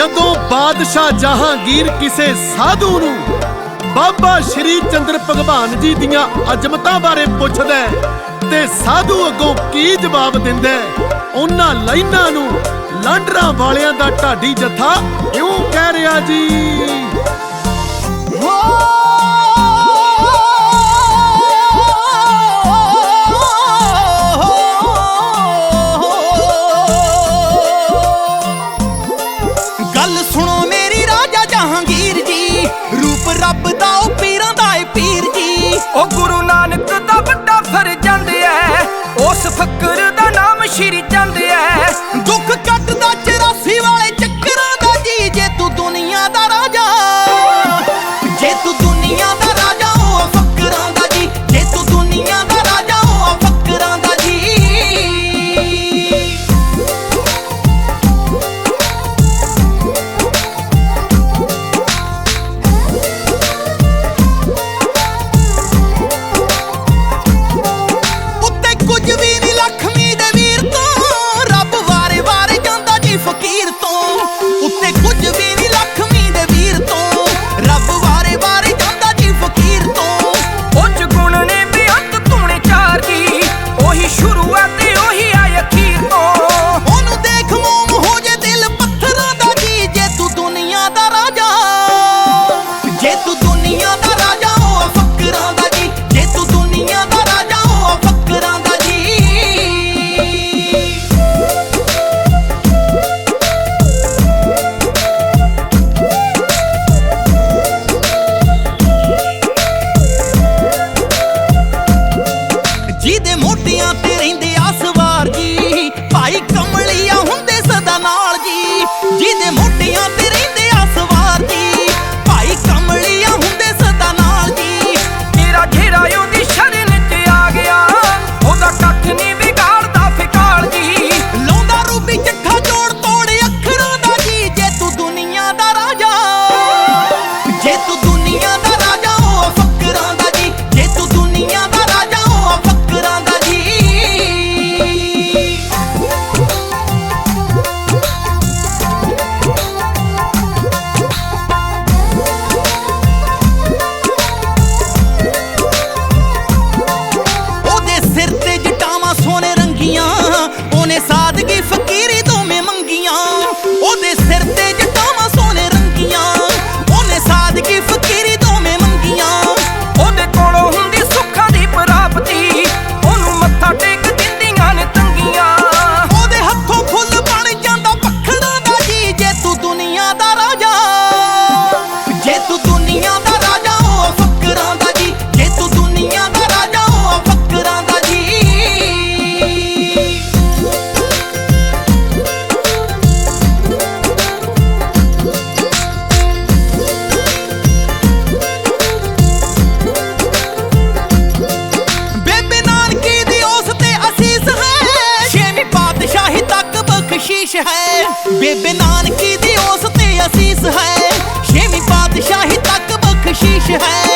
ਜਦੋਂ ਬਾਦਸ਼ਾਹ ਜਹਾਂਗੀਰ ਕਿਸੇ ਸਾਧੂ ਨੂੰ ਬਾਬਾ ਸ਼੍ਰੀ ਚੰਦਰ ਭਗਵਾਨ ਜੀ ਦੀਆਂ ਅਜਮਤਾਂ ਬਾਰੇ ਪੁੱਛਦਾ ਤੇ ਸਾਧੂ ਅੱਗੋਂ ਕੀ ਜਵਾਬ ਦਿੰਦਾ ਉਹਨਾਂ ਲਾਈਨਾਂ ਨੂੰ ਲਾਂਡਰਾਂ ਵਾਲਿਆਂ ਦਾ ਢਾਡੀ ਜਥਾ ਕਿਉਂ ਕਹਿ ਰਿਹਾ ਜੀ? ocurre ਪੇਸ਼ ਹੈ। ਬੇਬੇ ਨਾਨਕੀ ਦੀ ਉਸ ਤੇ ਅਸੀਸ ਹੈ। ਛੇਵੀਂ ਪਾਤਸ਼ਾਹੀ ਤੱਕ ਬਖਸ਼ੀਸ਼ ਹੈ।